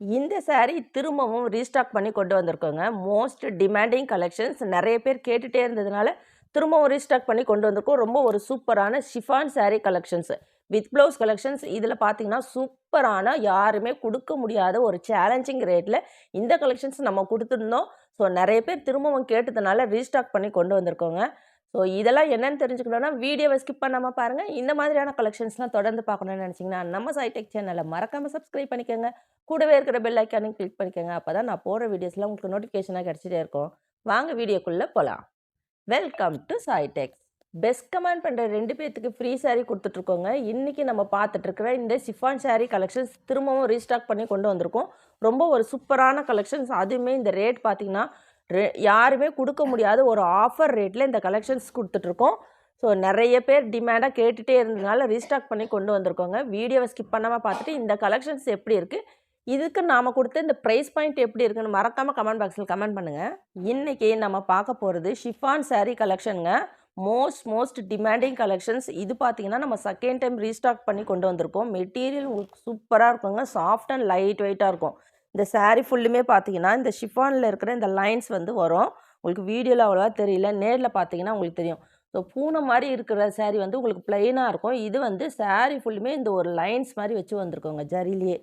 இந்த சாரீ திரும்பவும் ரீஸ்டாக் பண்ணி கொண்டு வந்திருக்கோங்க. மோஸ்ட் டிமாண்டிங் கலெக்ஷன்ஸ் நிறைய பேர் கேட்டுகிட்டே இருந்ததுனால திரும்பவும் ரீஸ்டாக் பண்ணி கொண்டு வந்திருக்கோம். ரொம்ப ஒரு சூப்பரான chiffon saree collections with blouse collections இதில் பார்த்தீங்கன்னா சூப்பரான யாருமே கொடுக்க முடியாத ஒரு சேலஞ்சிங் ரேட்டில் இந்த கலெக்ஷன்ஸ் நம்ம கொடுத்துருந்தோம். ஸோ நிறைய பேர் திரும்பவும் கேட்டதுனால ரீஸ்டாக் பண்ணி கொண்டு வந்திருக்கோங்க. ஸோ இதெல்லாம் என்னென்னு தெரிஞ்சுக்கணும்னா வீடியோவை ஸ்கிப் பண்ணாமல் பாருங்கள் இந்த மாதிரியான கலெக்ஷன்ஸ்லாம் தொடர்ந்து பார்க்கணும்னு நினச்சிங்கன்னா நம்ம சைடெக் சேனலை மறக்காமல் சப்ஸ்கிரைப் பண்ணிக்கோங்க. கூடவே இருக்கிற பெல் ஐக்கானையும் கிளிக் பண்ணிக்கோங்க. அப்போ தான் நான் போடுற வீடியோஸ்லாம் உங்களுக்கு நோட்டிஃபிகேஷனாக கிடச்சிட்டே இருக்கும். வாங்க வீடியோக்குள்ளே போகலாம் welcome to Saitex best comment பண்ணுற ரெண்டு பேர்த்துக்கு ஃப்ரீ சாரீ கொடுத்துட்ருக்கோங்க. இன்றைக்கி நம்ம பார்த்துட்ருக்குற இந்த சிஃபான் சாரீ கலெக்ஷன்ஸ் திரும்பவும் ரீஸ்டாக் பண்ணி கொண்டு வந்திருக்கோம். ரொம்ப ஒரு சூப்பரான கலெக்ஷன்ஸ் அதுவுமே இந்த ரேட் பார்த்திங்கன்னா யாருமே கொடுக்க முடியாத ஒரு ஆஃபர் ரேட்டில் இந்த கலெக்ஷன்ஸ் கொடுத்துட்ருக்கோம். ஸோ நிறைய பேர் டிமாண்டாக கேட்டுகிட்டே இருந்ததுனால ரீஸ்டாக் பண்ணி கொண்டு வந்திருக்கோங்க. வீடியோவை ஸ்கிப் பண்ணாமல் பார்த்துட்டு இந்த கலெக்ஷன்ஸ் எப்படி இருக்குது இதுக்கு நாம் கொடுத்த இந்த ப்ரைஸ் பாயிண்ட் எப்படி இருக்குன்னு மறக்காமல் கமெண்ட் பாக்ஸில் கமெண்ட் பண்ணுங்கள் இன்றைக்கி நம்ம பார்க்க போகிறது ஷிஃபான் சாரீ கலெக்ஷனுங்க மோஸ்ட் மோஸ்ட் டிமாண்டிங் கலெக்ஷன்ஸ் இது பார்த்தீங்கன்னா நம்ம செகண்ட் டைம் ரீஸ்டாக் பண்ணி கொண்டு வந்திருக்கோம் மெட்டீரியல் உங்களுக்கு சூப்பராக இருக்குங்க. சாஃப்ட் அண்ட் லைட் வெயிட்டாக இருக்கும். இந்த சாரீ ஃபுல்லுமே பார்த்தீங்கன்னா இந்த ஷிஃபானில் இருக்கிற இந்த லைன்ஸ் வந்து வரும். உங்களுக்கு வீடியோவில் அவ்வளோவா தெரியல. நேரில் பார்த்தீங்கன்னா உங்களுக்கு தெரியும். ஸோ பூனை மாதிரி இருக்கிற சாரீ வந்து உங்களுக்கு ப்ளைனாக இருக்கும். இது வந்து சாரீ ஃபுல்லுமே இந்த ஒரு லைன்ஸ் மாதிரி வச்சு வந்திருக்கோங்க ஜரிலேயே.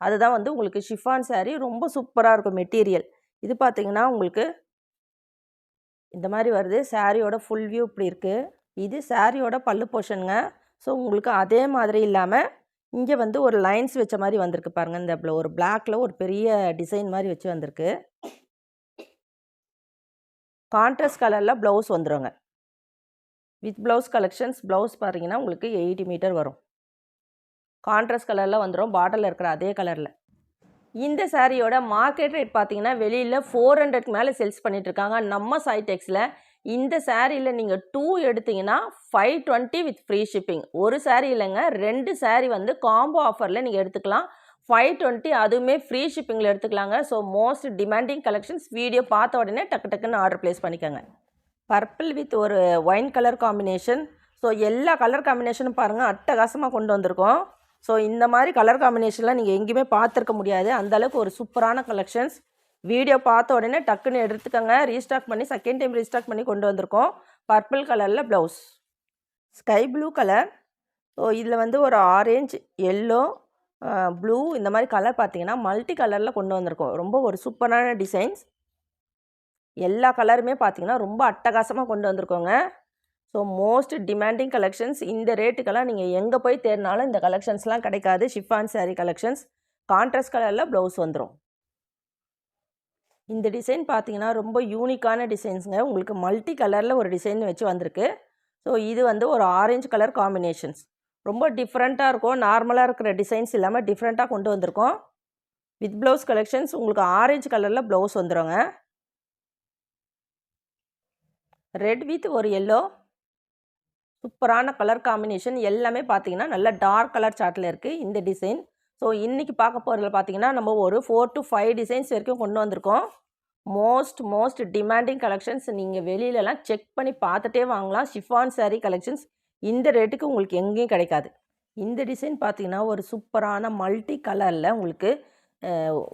அதுதான் வந்து உங்களுக்கு ஷிஃபான் சாரீ ரொம்ப சூப்பராக இருக்கும் மெட்டீரியல் இது பார்த்தீங்கன்னா உங்களுக்கு இந்த மாதிரி வருது. சாரியோட ஃபுல் வியூ இப்படி இருக்குது இது சாரியோட பல்லு போர்ஷனுங்க ஸோ உங்களுக்கு அதே மாதிரி இல்லாமல் இங்கே வந்து ஒரு லைன்ஸ் வச்ச மாதிரி வந்திருக்கு பாருங்கள் இந்த ஒரு பிளாக்கில் ஒரு பெரிய டிசைன் மாதிரி வச்சு வந்திருக்கு. கான்ட்ராஸ்ட் கலரில் ப்ளவுஸ் வந்துருங்க. வித் ப்ளவுஸ் கலெக்ஷன்ஸ் ப்ளவுஸ் பார்த்தீங்கன்னா உங்களுக்கு எயிட்டி மீட்டர் வரும். கான்ட்ராஸ்ட் கலரில் வந்துடும் பாட்டில் இருக்கிற அதே கலரில். இந்த சாரியோட மார்க்கெட் ரேட் பார்த்தீங்கன்னா வெளியில் ஃபோர் ஹண்ட்ரட்க்கு மேலே சேல்ஸ் பண்ணிகிட்ருக்காங்க நம்ம சைடெக்ஸில் இந்த சேரீயில் நீங்கள் டூ எடுத்தீங்கன்னா five twenty with free shipping ஒரு சேரீ இல்லைங்க ரெண்டு சேரீ வந்து காம்போ ஆஃபரில் நீங்கள் எடுத்துக்கலாம். ஃபைவ் டுவெண்ட்டி அதுவுமே ஃப்ரீ ஷிப்பிங்கில் எடுத்துக்கலாங்க. So most demanding collections video பார்த்த உடனே டக்கு டக்குன்னு ஆர்டர் ப்ளேஸ் பண்ணிக்கோங்க. பர்பிள் வித் ஒரு ஒயின் கலர் காம்பினேஷன் ஸோ எல்லா கலர் காம்பினேஷனும் பாருங்கள் அட்டகாசமாக கொண்டு வந்திருக்கோம். ஸோ இந்த மாதிரி கலர் காம்பினேஷன்லாம் நீங்கள் எங்கேயுமே பார்த்துருக்க முடியாது. அந்த அளவுக்கு ஒரு சூப்பரான கலெக்ஷன்ஸ் வீடியோ பார்த்த உடனே டக்குன்னு எடுத்துக்கோங்க. ரீஸ்டாக் பண்ணி செகண்ட் டைம் ரீஸ்டாக் பண்ணி கொண்டு வந்திருக்கோம். பர்பிள் கலரில் blouse sky blue colour so இதில் வந்து ஒரு ஆரேஞ்ச் எல்லோ ப்ளூ இந்த மாதிரி கலர் பார்த்தீங்கன்னா மல்டி கலரில் கொண்டு வந்திருக்கோம். ரொம்ப ஒரு சூப்பரான டிசைன்ஸ் எல்லா கலருமே பார்த்தீங்கன்னா ரொம்ப அட்டகாசமாக கொண்டு வந்திருக்கோங்க. ஸோ மோஸ்ட் டிமாண்டிங் கலெக்ஷன்ஸ் இந்த ரேட்டுக்கெல்லாம் நீங்கள் எங்கே போய் தேடினாலும் இந்த கலெக்ஷன்ஸ்லாம் கிடைக்காது. ஷிஃபான் சாரீ கலெக்ஷன்ஸ் கான்ட்ராஸ்ட் கலரில் ப்ளவுஸ் வந்துடும் இந்த டிசைன் பார்த்தீங்கன்னா ரொம்ப யூனிக்கான டிசைன்ஸுங்க. உங்களுக்கு மல்டி கலரில் ஒரு டிசைன் வச்சு வந்திருக்கு. ஸோ இது வந்து ஒரு ஆரஞ்சு கலர் காம்பினேஷன்ஸ். ரொம்ப டிஃப்ரெண்ட்டாக இருக்கும். நார்மலாக இருக்கிற டிசைன்ஸ் இல்லாமல் டிஃப்ரெண்ட்டாக கொண்டு வந்திருக்கோம். வித் ப்ளவுஸ் கலெக்ஷன்ஸ் உங்களுக்கு ஆரஞ்சு கலரில் ப்ளவுஸ் வந்துடுங்க ரெட் வித் ஒரு எல்லோ. சூப்பரான கலர் காம்பினேஷன். எல்லாமே பார்த்தீங்கன்னா நல்ல டார்க் கலர் சார்ட்டில் இருக்குது இந்த டிசைன் ஸோ இன்றைக்கி பார்க்க போகிறதுல பார்த்தீங்கன்னா நம்ம ஒரு ஃபோர் டு ஃபைவ் டிசைன்ஸ் வரைக்கும் கொண்டு வந்திருக்கோம். மோஸ்ட் மோஸ்ட் டிமாண்டிங் கலெக்ஷன்ஸ் நீங்கள் வெளியிலலாம் செக் பண்ணி பார்த்துட்டே வாங்கலாம். ஷிஃபான் சாரீ கலெக்ஷன்ஸ் இந்த ரேட்டுக்கு உங்களுக்கு எங்கேயும் கிடைக்காது. இந்த டிசைன் பார்த்தீங்கன்னா ஒரு சூப்பரான மல்டி கலரில் உங்களுக்கு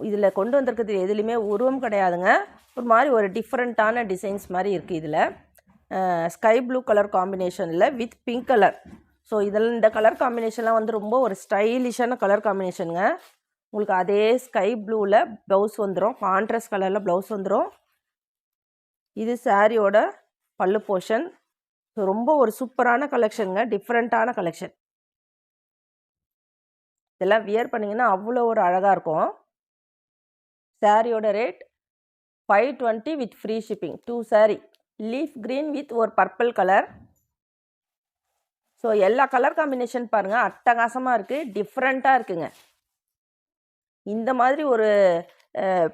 இதில் கொண்டு வந்திருக்கிறது எதுலேயுமே உருவம் கிடையாதுங்க. ஒரு மாதிரி ஒரு டிஃப்ரெண்ட்டான டிசைன்ஸ் மாதிரி இருக்குது இதில். ஸ்கை ப்ளூ கலர் காம்பினேஷனில் வித் பிங்க் கலர் ஸோ இதில் இந்த கலர் காம்பினேஷன்லாம் வந்து ரொம்ப ஒரு ஸ்டைலிஷான கலர் காம்பினேஷனுங்க உங்களுக்கு அதே ஸ்கை ப்ளூவில் ப்ளவுஸ் வந்துடும் கான்ட்ராஸ்ட் கலரில் ப்ளவுஸ் வந்துடும் இது சாரியோட பல்லு போர்ஷன் ரொம்ப ஒரு சூப்பரான கலெக்ஷனுங்க டிஃப்ரெண்ட்டான கலெக்ஷன் இதெல்லாம் வியர் பண்ணிங்கன்னா அவ்வளோ ஒரு அழகாக இருக்கும். சாரியோட rate five twenty with free shipping two saree leaf green with ஒரு பர்பிள் கலர் ஸோ எல்லா கலர் காம்பினேஷன் பாருங்கள் அட்டகாசமாக இருக்குது டிஃப்ரெண்ட்டாக இருக்குங்க. இந்த மாதிரி ஒரு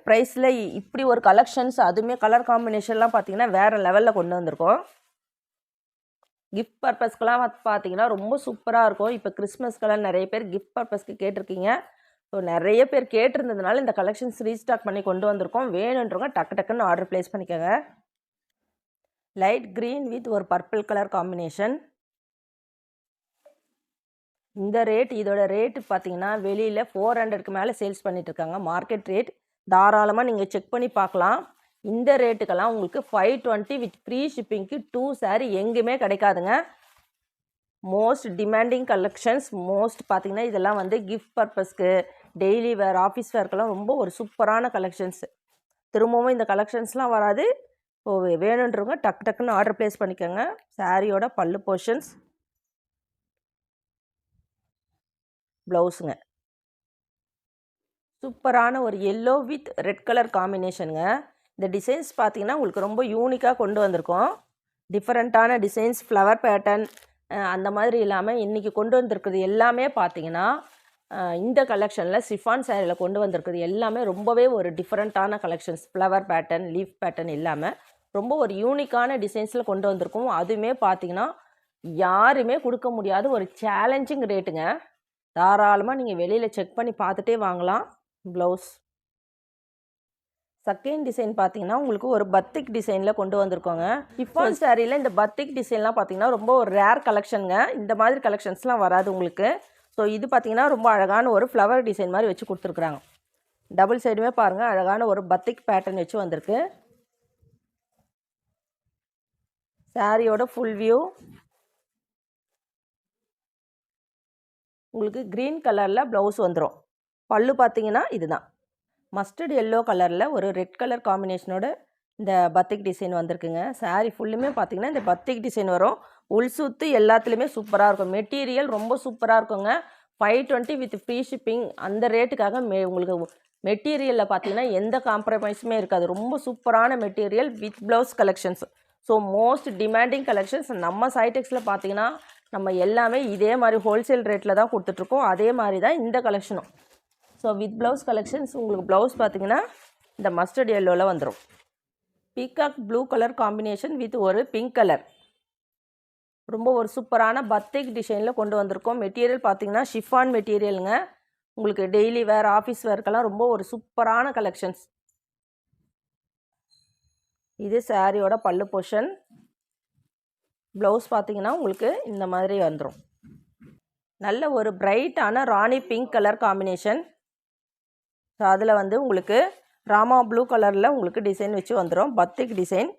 ப்ரைஸில் இப்படி ஒரு கலெக்ஷன்ஸ் அதுவுமே கலர் காம்பினேஷன்லாம் பார்த்தீங்கன்னா வேறு லெவலில் கொண்டு வந்திருக்கோம். கிஃப்ட் பர்பஸ்க்கெலாம் பார்த்தீங்கன்னா ரொம்ப சூப்பராக இருக்கும். இப்போ கிறிஸ்மஸ்க்கெல்லாம் நிறைய பேர் கிஃப்ட் பர்பஸ்க்கு கேட்டிருக்கீங்க. ஸோ நிறைய பேர் கேட்டிருந்ததுனால இந்த கலெக்ஷன்ஸ் ரீஸ்டாக் பண்ணி கொண்டு வந்திருக்கோம். வேணுன்றவங்க டக்கு டக்குன்னு ஆர்டர் ப்ளேஸ் பண்ணிக்கோங்க. லைட் க்ரீன் வித் ஒரு பர்பிள் கலர் காம்பினேஷன் இந்த ரேட் இதோட ரேட்டு பார்த்தீங்கன்னா வெளியில் ஃபோர் ஹண்ட்ரட்க்கு மேலே சேல்ஸ் பண்ணிட்டு இருக்காங்க மார்க்கெட் ரேட் தாராளமாக நீங்கள் செக் பண்ணி பார்க்கலாம் இந்த ரேட்டுக்கெல்லாம் உங்களுக்கு ஃபைவ் டுவெண்ட்டி வித் ஃப்ரீ ஷிப்பிங்க்கு டூ saree எங்கேயுமே கிடைக்காதுங்க. மோஸ்ட் டிமாண்டிங் கலெக்ஷன்ஸ் மோஸ்ட் பார்த்தீங்கன்னா இதெல்லாம் வந்து கிஃப்ட் பர்பஸ்க்கு டெய்லி வேர் ஆஃபீஸ் வேர்க்கெல்லாம் ரொம்ப ஒரு சூப்பரான கலெக்ஷன்ஸ் திரும்பவும் இந்த கலெக்ஷன்ஸ்லாம் வராது. இப்போ வேணுன்றவங்க டக்கு டக்குன்னு ஆர்டர் ப்ளேஸ் பண்ணிக்கோங்க. சாரியோட பல்லு போர்ஷன்ஸ் ப்ளவுஸுங்க. சூப்பரான ஒரு எல்லோ வித் ரெட் கலர் காம்பினேஷனுங்க இந்த டிசைன்ஸ் பார்த்தீங்கன்னா உங்களுக்கு ரொம்ப யூனிக்காக கொண்டு வந்திருக்கோம். டிஃப்ரெண்ட்டான டிசைன்ஸ் ஃப்ளவர் பேட்டர்ன் அந்த மாதிரி இல்லாமல் இன்றைக்கி கொண்டு வந்திருக்கிறது எல்லாமே பார்த்தீங்கன்னா இந்த கலெக்ஷனில் சிஃபான் சேரீல கொண்டு வந்திருக்கிறது எல்லாமே ரொம்பவே ஒரு டிஃப்ரெண்ட்டான collections flower pattern leaf pattern இல்லாமல் ரொம்ப ஒரு யூனிக்கான டிசைன்ஸில் கொண்டு வந்திருக்கோம். அதுவுமே பார்த்தீங்கன்னா யாருமே கொடுக்க முடியாத ஒரு சேலஞ்சிங் ரேட்டுங்க தாராளமாக நீங்கள் வெளியில் செக் பண்ணி பார்த்துட்டே வாங்கலாம். ப்ளவுஸ் செகண்ட் டிசைன் பார்த்தீங்கன்னா உங்களுக்கு ஒரு பத்திக் டிசைனில் கொண்டு வந்திருக்கோங்க. இஃபான் சாரியில் இந்த பத்திக் டிசைன்லாம் பார்த்தீங்கன்னா ரொம்ப ஒரு ரேர் கலெக்ஷனுங்க இந்த மாதிரி கலெக்ஷன்ஸ்லாம் வராது உங்களுக்கு. ஸோ இது பார்த்தீங்கன்னா ரொம்ப அழகான ஒரு ஃப்ளவர் டிசைன் மாதிரி வச்சு கொடுத்துருக்குறாங்க. டபுள் சைடுமே பாருங்கள் அழகான ஒரு பத்திக் பேட்டர்ன் வச்சு வந்திருக்கு. சாரியோட ஃபுல் வியூ உங்களுக்கு க்ரீன் கலரில் ப்ளவுஸ் வந்துடும் பல்லு பார்த்தீங்கன்னா இதுதான். மஸ்டர்ட் எல்லோ கலரில் ஒரு ரெட் கலர் காம்பினேஷனோட இந்த பத்திக் டிசைன் வந்திருக்குங்க. சாரீ ஃபுல்லுமே பார்த்தீங்கன்னா இந்த பத்திக் டிசைன் வரும். உள் சுத்து எல்லாத்துலேயுமே சூப்பராக இருக்கும். மெட்டீரியல் ரொம்ப சூப்பராக இருக்குங்க. Five twenty with free shipping அந்த ரேட்டுக்காக மெ உங்களுக்கு மெட்டீரியலில் பார்த்தீங்கன்னா எந்த காம்ப்ரமைஸுமே இருக்காது. ரொம்ப சூப்பரான material with blouse collections so most demanding collections நம்ம சைடெக்ஸில் பார்த்தீங்கன்னா நம்ம எல்லாமே இதே மாதிரி ஹோல்சேல் ரேட்டில் தான் கொடுத்துட்ருக்கோம். அதே மாதிரி தான் இந்த கலெக்ஷனும் ஸோ வித் ப்ளவுஸ் கலெக்ஷன்ஸ் உங்களுக்கு ப்ளவுஸ் பார்த்தீங்கன்னா இந்த மஸ்டர்ட் எல்லோவில் வந்துடும் peacock blue colour combination with ஒரு பிங்க் கலர் ரொம்ப ஒரு சூப்பரான பத்தேக் டிசைனில் கொண்டு வந்திருக்கோம். மெட்டீரியல் பார்த்தீங்கன்னா ஷிஃபான் மெட்டீரியலுங்க உங்களுக்கு டெய்லி வேர் ஆஃபீஸ் வேர்க்கெல்லாம் ரொம்ப ஒரு சூப்பரான கலெக்ஷன்ஸ் இது சாரியோட பல்லு போர்ஷன் ப்ளவுஸ் பார்த்தீங்கன்னா உங்களுக்கு இந்த மாதிரி வந்துடும் நல்ல ஒரு பிரைட்டான rani pink colour combination so அதில் வந்து உங்களுக்கு ராமா ப்ளூ கலரில் உங்களுக்கு டிசைன் வச்சு வந்துடும் பத்திக் டிசைன்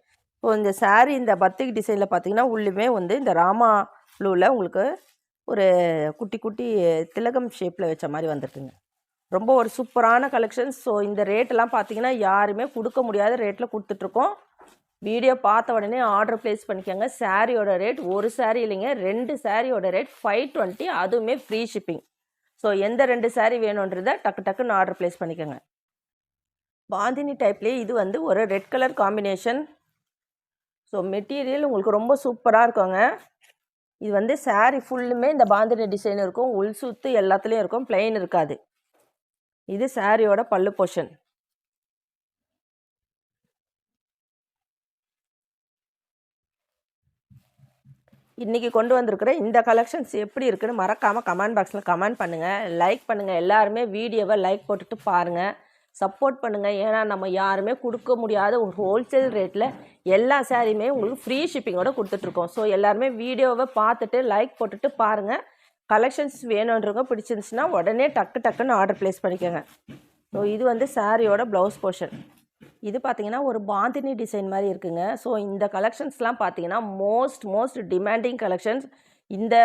ஸோ இந்த சாரீ இந்த பத்திக் டிசைனில் பார்த்தீங்கன்னா உள்ளுமே வந்து இந்த ராமா ப்ளூவில் உங்களுக்கு ஒரு குட்டி குட்டி திலகம் ஷேப்பில் வச்ச மாதிரி வந்துருக்குங்க. ரொம்ப ஒரு சூப்பரான கலெக்ஷன்ஸ் ஸோ இந்த ரேட்டெல்லாம் பார்த்தீங்கன்னா யாருமே கொடுக்க முடியாத ரேட்டில் கொடுத்துட்ருக்கோம் வீடியோ பார்த்த உடனே ஆர்டர் ப்ளேஸ் பண்ணிக்கோங்க. சாரியோட ரேட் ஒரு saree இல்லைங்க ரெண்டு சாரியோட ரேட் ஃபைவ் டுவெண்ட்டி அதுவுமே ஃப்ரீ ஷிப்பிங் ஸோ எந்த ரெண்டு சாரீ வேணுன்றதை டக்கு டக்குன்னு ஆர்டர் ப்ளேஸ் பண்ணிக்கோங்க. பாந்தினி டைப்லேயே இது வந்து ஒரு red colour combination so material உங்களுக்கு ரொம்ப சூப்பராக இருக்குங்க. இது வந்து சாரீ ஃபுல்லுமே இந்த பாந்தினி டிசைன் இருக்கும். உள் சுத்து எல்லாத்துலேயும் இருக்கும். பிளெயின் இருக்காது. இது சாரியோட பல்லு போர்ஷன் இன்றைக்கி கொண்டு வந்திருக்கிற இந்த கலெக்ஷன்ஸ் எப்படி இருக்குன்னு மறக்காமல் கமெண்ட் பாக்ஸில் கமெண்ட் பண்ணுங்கள் லைக் பண்ணுங்கள் எல்லாருமே வீடியோவை லைக் போட்டுட்டு பாருங்கள் சப்போர்ட் பண்ணுங்கள் ஏன்னா நம்ம யாருமே கொடுக்க முடியாத ஒரு ஹோல்சேல் ரேட்டில் எல்லா சாரியுமே உங்களுக்கு ஃப்ரீ ஷிப்பிங்கோட கொடுத்துட்ருக்கோம் ஸோ எல்லாருமே வீடியோவை பார்த்துட்டு லைக் போட்டுட்டு பாருங்கள் கலெக்ஷன்ஸ் வேணுன்றவங்க பிடிச்சிருந்துச்சுன்னா உடனே டக்கு டக்குன்னு ஆர்டர் ப்ளேஸ் பண்ணிக்கோங்க. ஸோ இது வந்து சாரியோட ப்ளவுஸ் போர்ஷன் இது பார்த்தீங்கன்னா ஒரு பாந்தினி டிசைன் மாதிரி இருக்குங்க. ஸோ இந்த கலெக்ஷன்ஸ்லாம் பார்த்தீங்கன்னா மோஸ்ட் மோஸ்ட் டிமாண்டிங் கலெக்ஷன்ஸ். இந்த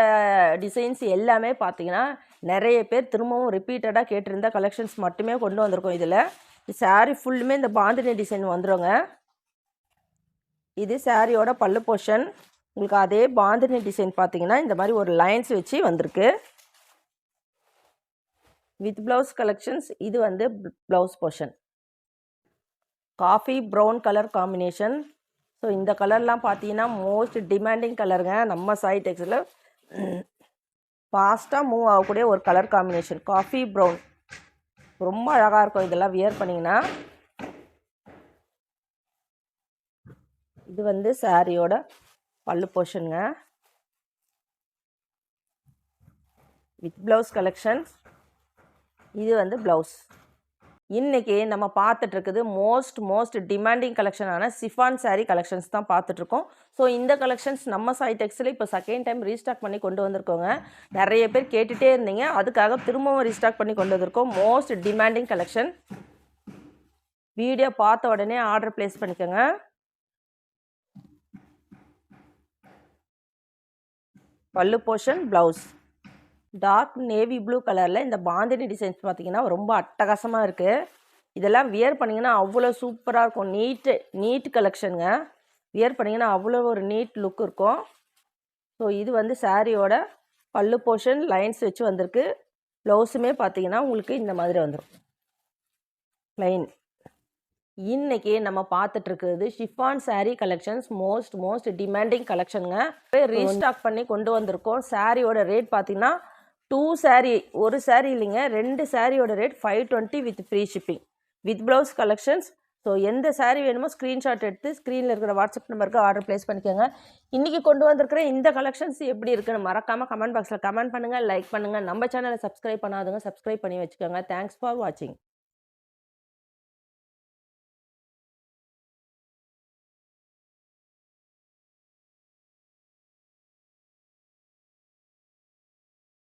டிசைன்ஸ் எல்லாமே பார்த்தீங்கன்னா நிறைய பேர் திரும்பவும் ரிப்பீட்டடாக கேட்டிருந்த கலெக்ஷன்ஸ் மட்டுமே கொண்டு வந்திருக்கோம் இதில். saree ஃபுல்லுமே இந்த பாந்தினி டிசைன் வந்துருங்க. இது சாரியோட பல்லு போர்ஷன் உங்களுக்கு அதே பாந்தினி டிசைன் பார்த்தீங்கன்னா இந்த மாதிரி ஒரு லைன்ஸ் வச்சு வந்திருக்கு. வித் ப்ளவுஸ் கலெக்ஷன்ஸ் இது வந்து blouse portion coffee brown colour combination. So இந்த கலர்லாம் பார்த்தீங்கன்னா மோஸ்ட் டிமாண்டிங் கலருங்க. நம்ம சாய் டெக்ஸில் ஃபாஸ்ட்டாக மூவ் ஆகக்கூடிய ஒரு கலர் காம்பினேஷன் காஃபி ப்ரௌன் ரொம்ப அழகாக இருக்கும் இதெல்லாம் வியர் பண்ணிங்கன்னா. இது வந்து சாரியோட பல்லு போர்ஷனுங்க வித் ப்ளவுஸ் கலெக்ஷன்ஸ் இது வந்து ப்ளவுஸ் இன்றைக்கி நம்ம பார்த்துட்ருக்குது மோஸ்ட் மோஸ்ட் டிமாண்டிங் கலெக்ஷனான சிஃபான் saree கலெக்ஷன்ஸ் தான் பார்த்துட்ருக்கோம் ஸோ இந்த கலெக்ஷன்ஸ் நம்ம சைடெக்ஸில் இப்போ செகண்ட் டைம் ரீஸ்டாக் பண்ணி கொண்டு வந்திருக்கோங்க. நிறைய பேர் கேட்டுகிட்டே இருந்தீங்க. அதுக்காக திரும்பவும் ரீஸ்டாக் பண்ணி கொண்டு வந்திருக்கோம். மோஸ்ட் டிமாண்டிங் கலெக்ஷன் வீடியோ பார்த்த உடனே ஆர்டர் ப்ளேஸ் பண்ணிக்கோங்க. Pallu portion blouse dark navy blue கலரில் இந்த பாந்தினி டிசைன்ஸ் பார்த்தீங்கன்னா ரொம்ப அட்டகாசமாக இருக்குது இதெல்லாம் வியர் பண்ணிங்கன்னா அவ்வளோ சூப்பராக இருக்கும். நீட்டு நீட் கலெக்ஷனுங்க வியர் பண்ணிங்கன்னா அவ்வளோ ஒரு நீட் லுக் இருக்கும். ஸோ இது வந்து சாரியோட பல்லு போர்ஷன் லைன்ஸ் வச்சு வந்திருக்கு. ப்ளவுஸுமே பார்த்தீங்கன்னா உங்களுக்கு இந்த மாதிரி வந்துடும் லைன் இன்னைக்கு நம்ம பார்த்துட்ருக்கறது chiffon saree collections most most demanding கலெக்ஷனுங்க restock பண்ணி கொண்டு வந்திருக்கோம். சாரியோட ரேட் பார்த்திங்கன்னா டூ சாரீ ஒரு சாரீ இல்லைங்க. ரெண்டு சாரியோட rate five twenty with free shipping with blouse collections so எந்த சாரீ வேணுமோ ஸ்க்ரீன்ஷாட் எடுத்து ஸ்க்ரீனில் இருக்கிற வாட்ஸ்அப் நம்பருக்கு ஆர்டர் ப்ளேஸ் பண்ணிக்கோங்க. இன்றைக்கி கொண்டு வந்திருக்கிற இந்த கலெக்ஷன்ஸ் எப்படி இருக்குன்னு மறக்காமல் கமெண்ட் பாக்ஸில் கமெண்ட் பண்ணுங்கள் லைக் பண்ணுங்கள் நம்ம சேனலை சப்ஸ்கிரைப் பண்ணாதுங்க சப்ஸ்கிரைப் பண்ணி வச்சுக்கோங்க. தேங்க்ஸ் ஃபார் வாட்சிங்